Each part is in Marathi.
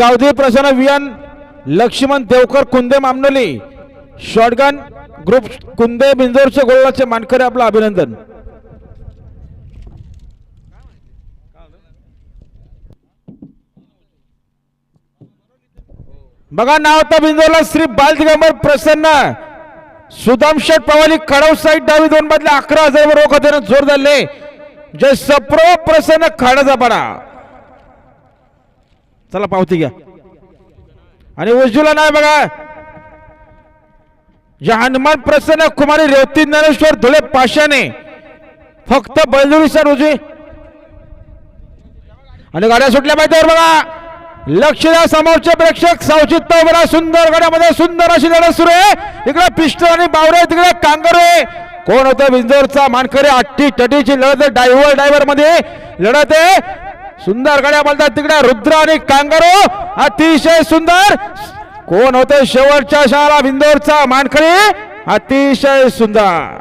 गावधी प्रसन्न वियन लक्ष्मण देवकर कुंदे मामनोली शॉटगन ग्रुप कुंदे बिंजोरचे गोळाचे मानकरे आपलं अभिनंदन. बघा नाव तर बिंजोरला श्री बाल दिगंबर प्रसन्न सुदाम शेठ पवाली खडव साईड डावी दोन बदले अकरा हजार रोख होते जोर धरले जय सप्रो प्रसन्न खाडाचा पडा चला पावती घ्या. आणि उज्ज्वला नाही बघा. या हनुमान प्रसन्न कुमारी रेवती ज्ञानेश्वर धुळे पाशाने फक्त बैलजोडी सर उजवी. आणि गाड्या सुटल्या माहितीवर बघा. लक्ष द्या समोरचे प्रेक्षक सावचित बघा. सुंदर गाड्यामध्ये सुंदर अशी लढत सुरू आहे. इकडे पिस्टल आणि बावरे तिकडे कांगरे कोण होतं विंजोरचा मानकरी? अट्टी टटीची लढत आहे डायव्हर डायव्हरमध्ये लढत आहे. सुंदर गाड्या बोलतात तिकडे. रुद्र आणि कांगारू. अतिशय सुंदर. कोण होते शेवटच्या शाळा बिंदोरचा मानकरी? अतिशय सुंदर.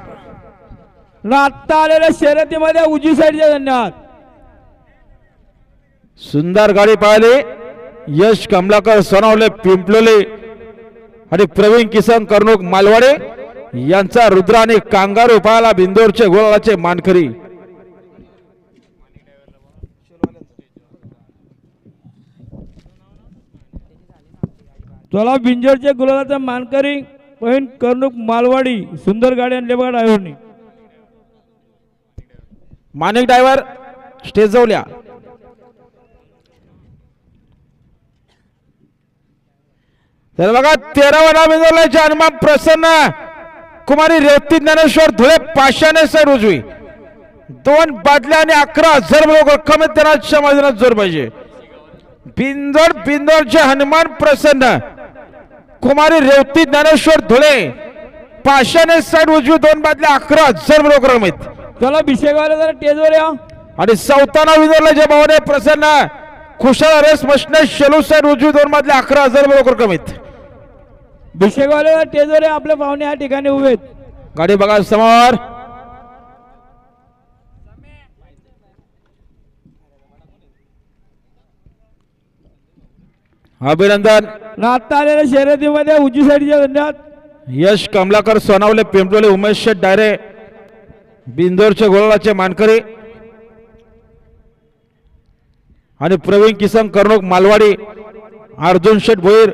आत्ता आलेल्या शर्यतीमध्ये उजवी साईडचे धन्यवाद. सुंदर गाडी पाहिली. यश कमलाकर सोनवले पिंपलोले आणि प्रवीण किसन कर्णूक मालवाडे यांचा रुद्र आणि कांगारू पाहाला बिंदोरचे गोळाचे मानकरी. चला बिंजरच्या गुलाबाचा मानकरी पहिन कर्णुक मालवाडी सुंदर गाडी आणले बघा ड्रायव्हरनी माणिक ड्रायव्हर स्टेज जवल्या तर बघा तेरावा नाव बिंदोरला हनुमान प्रसन्न कुमारी रेवती ज्ञानेश्वर धुळे पाशाने सर उजवी. दोन बादल्या आणि अकरा हजार लोक कमीत त्यांना मैदानात जोर पाहिजे. बिंदोड बिंदोडचे हनुमान प्रसन्न. कुमारी रेवती ज्ञानेश्वर धुळे पाशाने साईड उजवी दोन बादल्या अकरा हजार लोक रमित. चला भिषेकवाले जरा टेजवर या. आणि चौथाना विदरला जे भावने प्रसन्न खुशाल रेस मशने शेलू साईड उजवी दोन बादल्या अकरा हजार लोक कमीत भिषेकवाले जरा टेजवर या आपले पाहुणे या ठिकाणी उभे आहेत. गाडी बघा समोर. अभिनंदन. न आत्ता आलेल्या शर्यतीमध्ये उजवी साईडचे धन्यवाद. यश कमलाकर सोनावले पिंपलोले उमेश शेठ डायरे बिंदोरचे गोळाचे मानकरी आणि प्रवीण किसन कर्णूक मालवाडी अर्जुन शेठ भोईर